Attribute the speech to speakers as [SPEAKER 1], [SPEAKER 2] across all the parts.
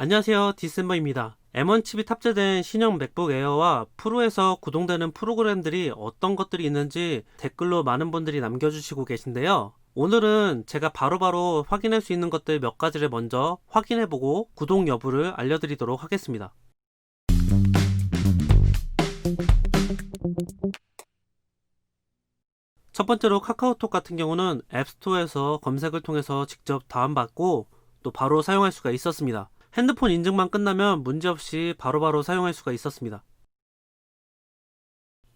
[SPEAKER 1] 안녕하세요. 디셈버입니다. M1 칩이 탑재된 신형 맥북 에어와 프로에서 구동되는 프로그램들이 어떤 것들이 있는지 댓글로 많은 분들이 남겨주시고 계신데요. 오늘은 제가 바로 바로 확인할 수 있는 것들 몇 가지를 먼저 확인해보고 구동 여부를 알려드리도록 하겠습니다. 첫 번째로 카카오톡 같은 경우는 앱스토어에서 검색을 통해서 직접 다운받고 또 바로 사용할 수가 있었습니다. 핸드폰 인증만 끝나면 문제없이 바로바로 사용할 수가 있었습니다.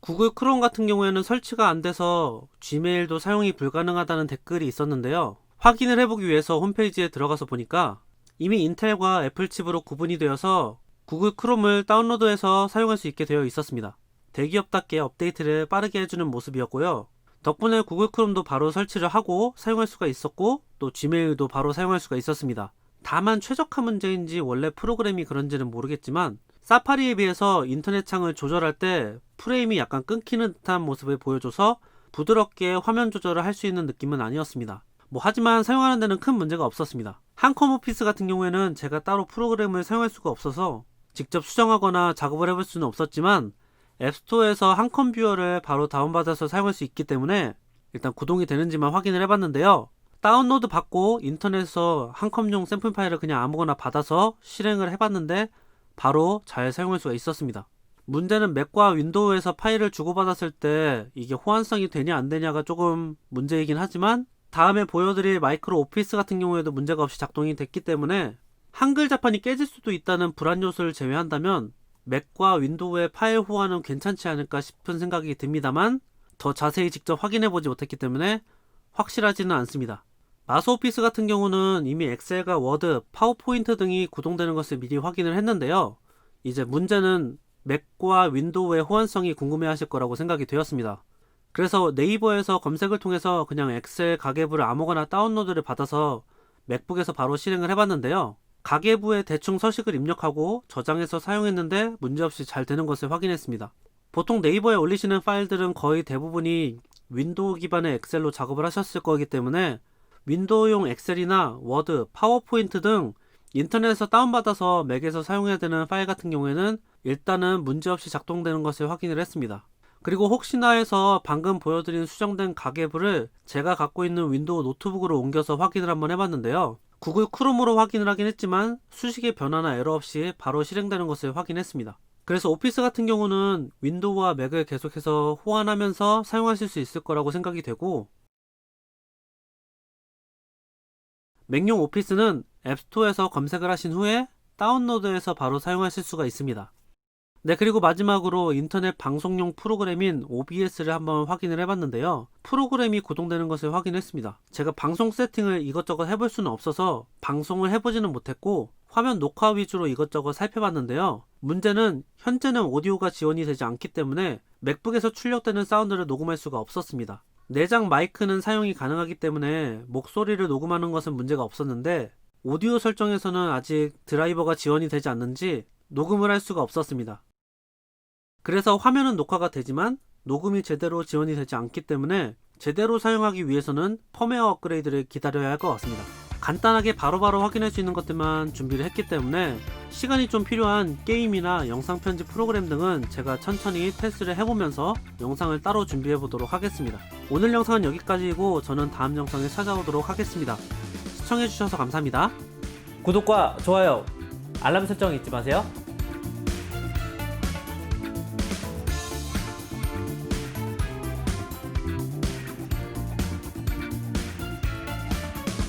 [SPEAKER 1] 구글 크롬 같은 경우에는 설치가 안 돼서 지메일도 사용이 불가능하다는 댓글이 있었는데요. 확인을 해보기 위해서 홈페이지에 들어가서 보니까 이미 인텔과 애플 칩으로 구분이 되어서 구글 크롬을 다운로드해서 사용할 수 있게 되어 있었습니다. 대기업답게 업데이트를 빠르게 해주는 모습이었고요. 덕분에 구글 크롬도 바로 설치를 하고 사용할 수가 있었고 또 지메일도 바로 사용할 수가 있었습니다. 다만 최적화 문제인지 원래 프로그램이 그런지는 모르겠지만 사파리에 비해서 인터넷 창을 조절할 때 프레임이 약간 끊기는 듯한 모습을 보여줘서 부드럽게 화면 조절을 할 수 있는 느낌은 아니었습니다. 뭐 하지만 사용하는 데는 큰 문제가 없었습니다. 한컴 오피스 같은 경우에는 제가 따로 프로그램을 사용할 수가 없어서 직접 수정하거나 작업을 해볼 수는 없었지만 앱스토어에서 한컴 뷰어를 바로 다운받아서 사용할 수 있기 때문에 일단 구동이 되는지만 확인을 해봤는데요. 다운로드 받고 인터넷에서 한컴용 샘플 파일을 그냥 아무거나 받아서 실행을 해봤는데 바로 잘 사용할 수가 있었습니다. 문제는 맥과 윈도우에서 파일을 주고받았을 때 이게 호환성이 되냐 안 되냐가 조금 문제이긴 하지만 다음에 보여드릴 마이크로 오피스 같은 경우에도 문제가 없이 작동이 됐기 때문에 한글 자판이 깨질 수도 있다는 불안 요소를 제외한다면 맥과 윈도우의 파일 호환은 괜찮지 않을까 싶은 생각이 듭니다만 더 자세히 직접 확인해 보지 못했기 때문에 확실하지는 않습니다. 마스오피스 같은 경우는 이미 엑셀과 워드, 파워포인트 등이 구동되는 것을 미리 확인을 했는데요. 이제 문제는 맥과 윈도우의 호환성이 궁금해 하실 거라고 생각이 되었습니다. 그래서 네이버에서 검색을 통해서 그냥 엑셀 가계부를 아무거나 다운로드를 받아서 맥북에서 바로 실행을 해봤는데요. 가계부에 대충 서식을 입력하고 저장해서 사용했는데 문제없이 잘 되는 것을 확인했습니다. 보통 네이버에 올리시는 파일들은 거의 대부분이 윈도우 기반의 엑셀로 작업을 하셨을 거기 때문에 윈도우용 엑셀이나 워드, 파워포인트 등 인터넷에서 다운받아서 맥에서 사용해야 되는 파일 같은 경우에는 일단은 문제없이 작동되는 것을 확인을 했습니다. 그리고 혹시나 해서 방금 보여드린 수정된 가계부를 제가 갖고 있는 윈도우 노트북으로 옮겨서 확인을 한번 해봤는데요. 구글 크롬으로 확인을 하긴 했지만 수식의 변화나 에러 없이 바로 실행되는 것을 확인했습니다. 그래서 오피스 같은 경우는 윈도우와 맥을 계속해서 호환하면서 사용하실 수 있을 거라고 생각이 되고 맥용 오피스는 앱스토어에서 검색을 하신 후에 다운로드해서 바로 사용하실 수가 있습니다. 네, 그리고 마지막으로 인터넷 방송용 프로그램인 OBS를 한번 확인을 해봤는데요. 프로그램이 구동되는 것을 확인했습니다. 제가 방송 세팅을 이것저것 해볼 수는 없어서 방송을 해보지는 못했고 화면 녹화 위주로 이것저것 살펴봤는데요. 문제는 현재는 오디오가 지원이 되지 않기 때문에 맥북에서 출력되는 사운드를 녹음할 수가 없었습니다. 내장 마이크는 사용이 가능하기 때문에 목소리를 녹음하는 것은 문제가 없었는데 오디오 설정에서는 아직 드라이버가 지원이 되지 않는지 녹음을 할 수가 없었습니다. 그래서 화면은 녹화가 되지만 녹음이 제대로 지원이 되지 않기 때문에 제대로 사용하기 위해서는 펌웨어 업그레이드를 기다려야 할 것 같습니다. 간단하게 바로바로 확인할 수 있는 것들만 준비를 했기 때문에 시간이 좀 필요한 게임이나 영상 편집 프로그램 등은 제가 천천히 테스트를 해보면서 영상을 따로 준비해 보도록 하겠습니다. 오늘 영상은 여기까지이고 저는 다음 영상에 찾아오도록 하겠습니다. 시청해주셔서 감사합니다. 구독과 좋아요, 알람 설정 잊지 마세요.